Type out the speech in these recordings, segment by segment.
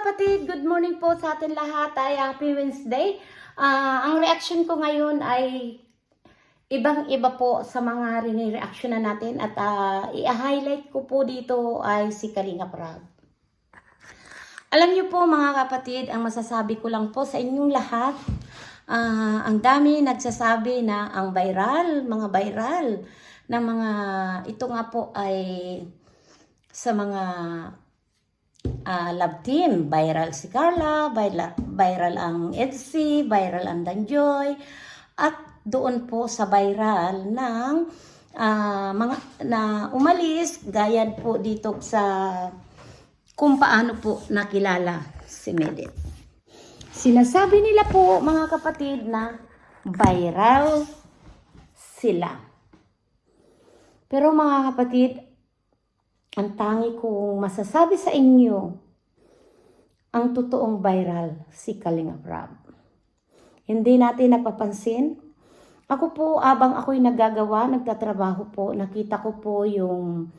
kapatid, good morning po sa atin lahat. Ay happy Wednesday. Ah, ang reaction ko ngayon ay ibang-iba po sa mga rini-reaction na natin at ah, i-highlight ko po dito ay si Kalinga Prab. Alam niyo po mga kapatid, ang masasabi ko lang po sa inyong lahat, ah, ang dami nagsasabi na ang viral, mga viral, na mga, ito nga po ay sa mga ah, love team. Viral si Carla, viral, viral ang Edsy, viral ang Danjoy, at doon po sa viral ng ah, mga na umalis, gaya po dito sa kung paano po nakilala si Medit. Sinasabi nila po mga kapatid na viral sila. Pero mga kapatid, ang tangi kong masasabi sa inyo, ang totoong viral si Kalinga Prab. Hindi natin napapansin. Ako po, abang ako'y nagagawa, nagtatrabaho po, nakita ko po yung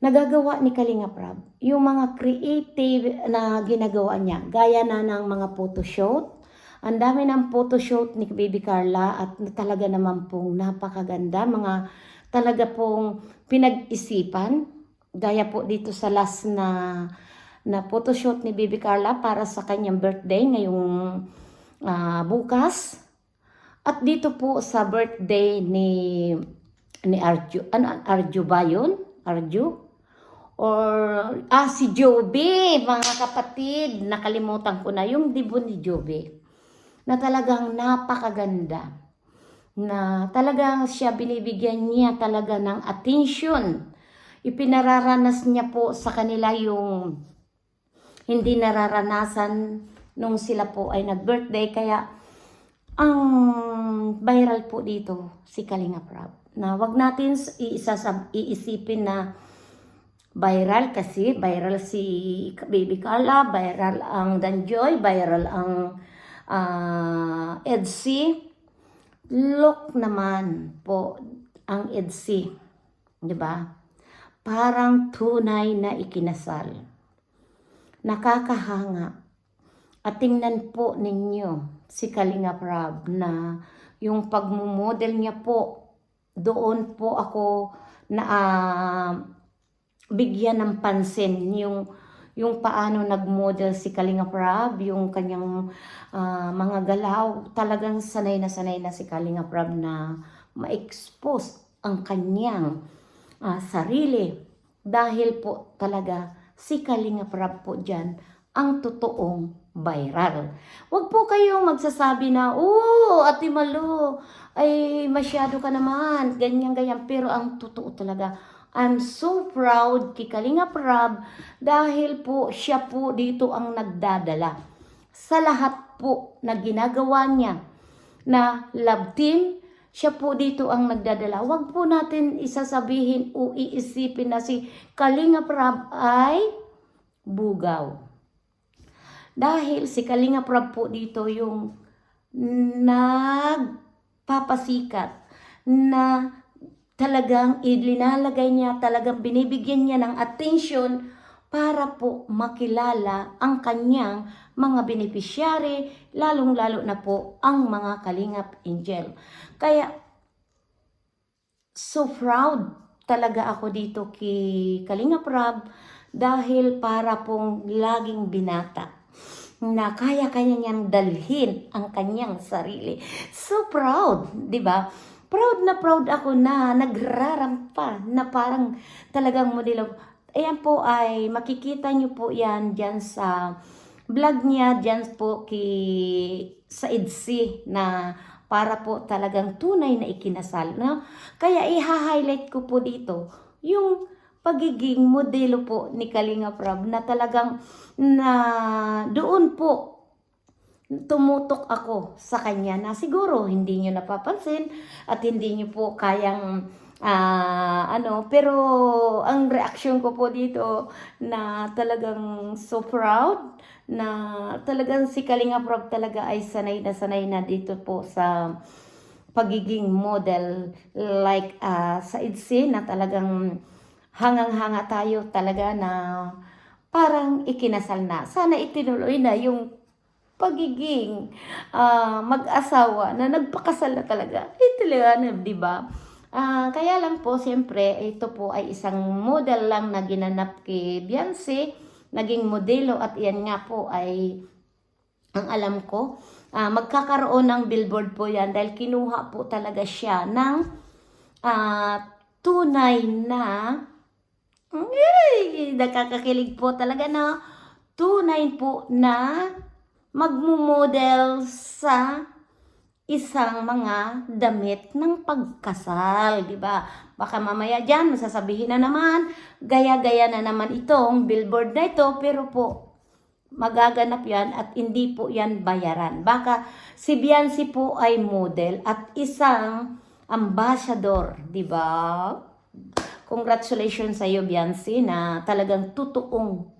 nagagawa ni Kalinga Prab. Yung mga creative na ginagawa niya, gaya na ng mga photoshoot. Ang dami ng photoshoot ni Baby Carla at talaga naman pong napakaganda. Mga talaga pong pinag-isipan. Gaya po dito sa last na na photoshoot ni Baby Carla para sa kanyang birthday ngayong ah, bukas. At dito po sa birthday ni ni Arju, ano Arju ba yun? Arju? Or ah si Joby, mga kapatid, nakalimutan ko na yung dibo ni Joby. Na talagang napakaganda. Na talagang siya binibigyan niya talaga ng attention. Ipinararanas niya po sa kanila yung hindi nararanasan nung sila po ay nag-birthday. Kaya ang viral po dito si Kalinga Prab. Na wag natin iisasab, iisipin na viral kasi viral si Baby Carla, viral ang Danjoy, viral ang uh, Edsy. Look naman po ang Edsy. 'Di ba? Parang tunay na ikinasal. Nakakahanga. At tingnan po ninyo si Kalinga Prab na yung pagmumodel niya po, doon po ako na ah, bigyan ng pansin yung yung paano nagmodel si Kalinga Prab, yung kanyang ah, mga galaw, talagang sanay na sanay na si Kalinga Prab na ma-expose ang kanyang ah, sarili dahil po talaga si Kalinga Prab po dyan ang totoong viral. Huwag po kayong magsasabi na, Oo, Ate Malu, ay masyado ka naman, ganyan-ganyan. Pero ang totoo talaga, I'm so proud kay Kalinga Prab dahil po siya po dito ang nagdadala sa lahat po na ginagawa niya na love team, siya po dito ang nagdadala. Huwag po natin isasabihin o iisipin na si Kalinga Prab ay bugaw. Dahil si Kalinga Prab po dito yung nagpapasikat na talagang ilinalagay niya, talagang binibigyan niya ng attention para po makilala ang kanyang mga beneficiary, lalong-lalo na po ang mga Kalingap Angel. Kaya, so proud talaga ako dito kay Kalinga Prab dahil para pong laging binata na kaya-kaya niyang dalhin ang kanyang sarili. So proud, di ba? Proud na proud ako na nagrarampa na parang talagang modelo. Ayan po ay makikita niyo po yan dyan sa vlog niya dyan po kay sa EDC na para po talagang tunay na ikinasal. No? Kaya i-highlight ko po dito yung pagiging modelo po ni Kalinga Prab na talagang na doon po tumutok ako sa kanya na siguro hindi nyo napapansin at hindi nyo po kayang ah, ano pero ang reaction ko po dito na talagang so proud na talagang si Kalinga Prab talaga ay sanay na sanay na dito po sa pagiging model like ah, sa IDC na talagang hangang-hanga tayo talaga na parang ikinasal na. Sana itinuloy na yung pagiging ah, mag-asawa na nagpakasal na talaga. Ito lang, di ba? Ah, kaya lang po, siyempre, ito po ay isang model lang na ginanap kay Beyonce. Naging modelo at iyan nga po ay ang alam ko, ah, magkakaroon ng billboard po yan dahil kinuha po talaga siya ng ah, tunay na ay, nakakakilig po talaga na tunay po na magmumodel sa isang mga damit ng pagkasal, di ba? Baka mamaya dyan, masasabihin na naman, gaya-gaya na naman itong billboard na ito, pero po, magaganap yan at hindi po yan bayaran. Baka si Beyonce po ay model at isang ambassador, di ba? Congratulations sa iyo, Beyonce, na talagang totoong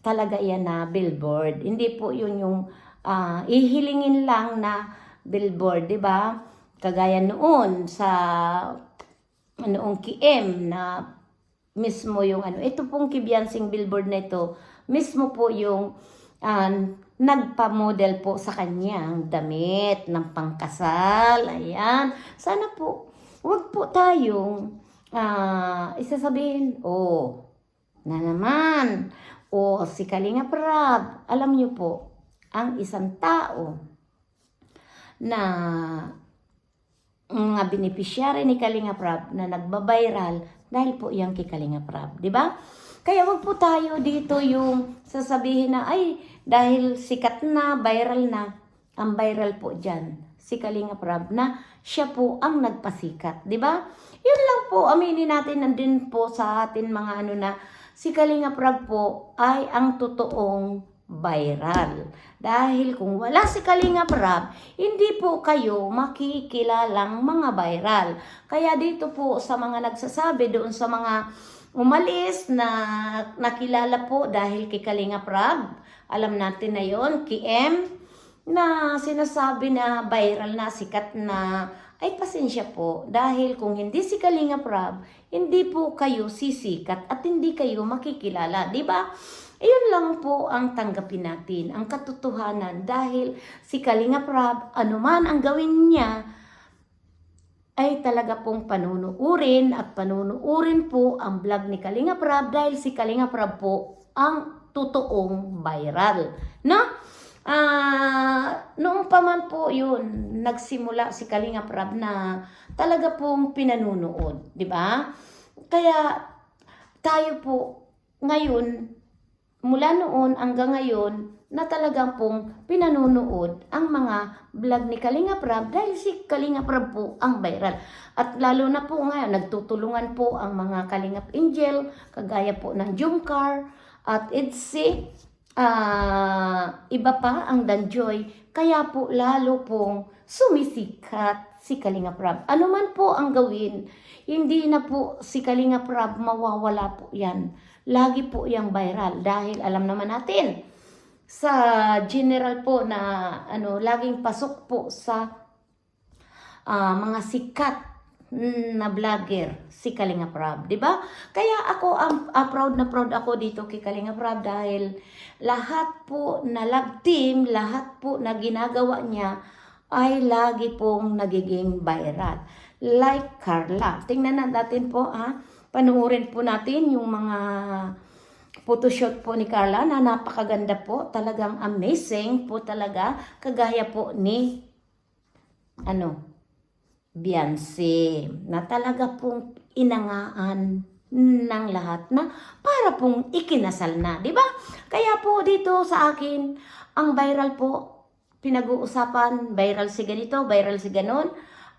talaga yan na billboard. Hindi po yun yung ah, ihilingin lang na billboard, di ba? Kagaya noon sa noong KM na mismo yung ano, ito pong kibiyansing billboard na ito, mismo po yung ah, nagpa-model po sa kanyang damit ng pangkasal. Ayan. Sana po, wag po tayong ah, isasabihin, oh, na naman, o si Kalinga Prab, alam niyo po, ang isang tao na mga beneficiary ni Kalinga Prab na nagbabiral dahil po yan kay Kalinga Prab, di ba? Kaya wag po tayo dito yung sasabihin na ay dahil sikat na, viral na, ang viral po dyan, si Kalinga Prab na siya po ang nagpasikat, di ba? Yun lang po, aminin natin nandun po sa atin mga ano na si Kalinga Prab po ay ang totoong viral. Dahil kung wala si Kalinga Prab, hindi po kayo makikilalang mga viral. Kaya dito po sa mga nagsasabi doon sa mga umalis na nakilala po dahil kay Kalinga Prab, alam natin na yon KM, na sinasabi na viral na, sikat na, ay pasensya po. Dahil kung hindi si Kalinga Prab, hindi po kayo sisikat at hindi kayo makikilala. di ba? Iyon lang po ang tanggapin natin, ang katotohanan. Dahil si Kalinga Prab, anuman ang gawin niya, ay talaga pong panunuurin at panunuurin po ang vlog ni Kalinga Prab dahil si Kalinga Prab po ang totoong viral. No? Ah, noong pa man po yun, nagsimula si Kalinga Prab na talaga pong pinanunood, di ba? Kaya tayo po ngayon, mula noon hanggang ngayon, na talagang pong pinanunood ang mga vlog ni Kalinga Prab dahil si Kalinga Prab po ang viral. At lalo na po ngayon, nagtutulungan po ang mga Kalingap Angel, kagaya po ng Jumcar at Itzy, ah iba pa ang Danjoy, kaya po lalo pong sumisikat si Kalinga Prab. Ano man po ang gawin, hindi na po si Kalinga Prab mawawala po yan. Lagi po yung viral dahil alam naman natin sa general po na ano laging pasok po sa ah, mga sikat na vlogger si Kalinga Prab, 'di ba? Kaya ako am ah, proud na proud ako dito kay Kalinga Prab dahil lahat po na love team, lahat po na ginagawa niya ay lagi pong nagiging viral. Like Carla. Tingnan na natin po ha. Panuorin po natin yung mga photoshoot po ni Carla na napakaganda po. Talagang amazing po talaga. Kagaya po ni ano, Beyonce na talaga pong inangaan ng lahat na para pong ikinasal na, di ba? Kaya po dito sa akin, ang viral po, pinag-uusapan, viral si ganito, viral si ganon.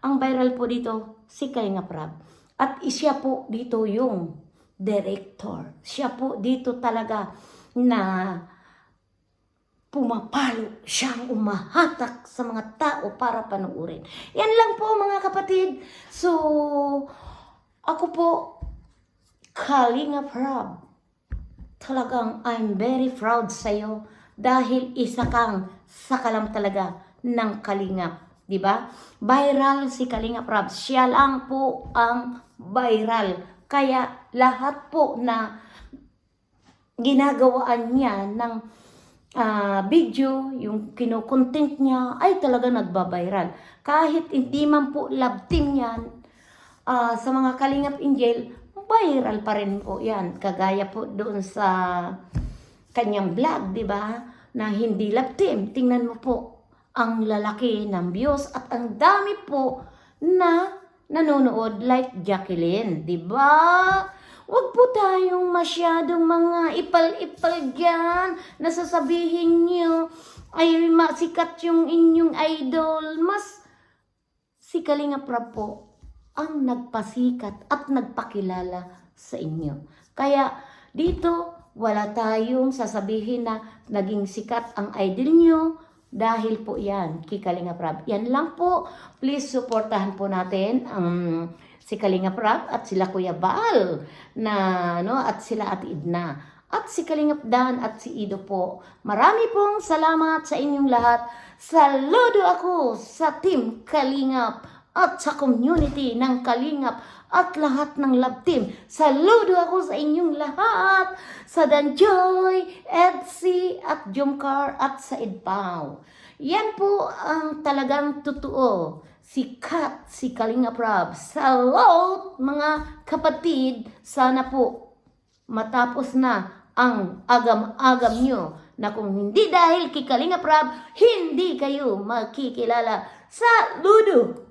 Ang viral po dito, si Kalinga Prab. At siya po dito yung director. Siya po dito talaga na pumapalo siyang umahatak sa mga tao para panuurin. Yan lang po mga kapatid. So, ako po, Kalinga Prab, talagang I'm very proud sa iyo dahil isa kang sakalam talaga ng Kalingap. Ba? Viral si Kalinga Prab. Siya lang po ang viral. Kaya lahat po na ginagawaan niya ng ah, video, yung kinokontent niya, ay talaga nagbabiral. Kahit hindi man po love team yan, ah, sa mga Kalingap Angel, viral pa rin po yan. Kagaya po doon sa kanyang vlog, di ba? Na hindi team. Tingnan mo po ang lalaki ng views at ang dami po na nanonood like Jacqueline, di ba? Huwag po tayong masyadong mga ipal-ipal dyan na sasabihin nyo ay masikat yung inyong idol. Mas si Kalinga Prab ang nagpasikat at nagpakilala sa inyo. Kaya dito, wala tayong sasabihin na naging sikat ang idol nyo dahil po yan, kay Kalinga Prab. Yan lang po. Please supportahan po natin ang si Kalinga Prab at sila Kuya Baal na no at sila Ate Idna at si Kalingap Dan at si Ido po. Marami pong salamat sa inyong lahat. Saludo ako sa Team Kalingap at sa community ng Kalingap at lahat ng love team. Saludo ako sa inyong lahat. Sa Danjoy, Edsy at Jumcar at sa Edpao. Yan po ang talagang totoo. Si Kat, si Kalinga Prab. Salute mga kapatid. Sana po matapos na ang agam-agam nyo na kung hindi dahil kay Kalinga Prab, hindi kayo makikilala sa Ludo.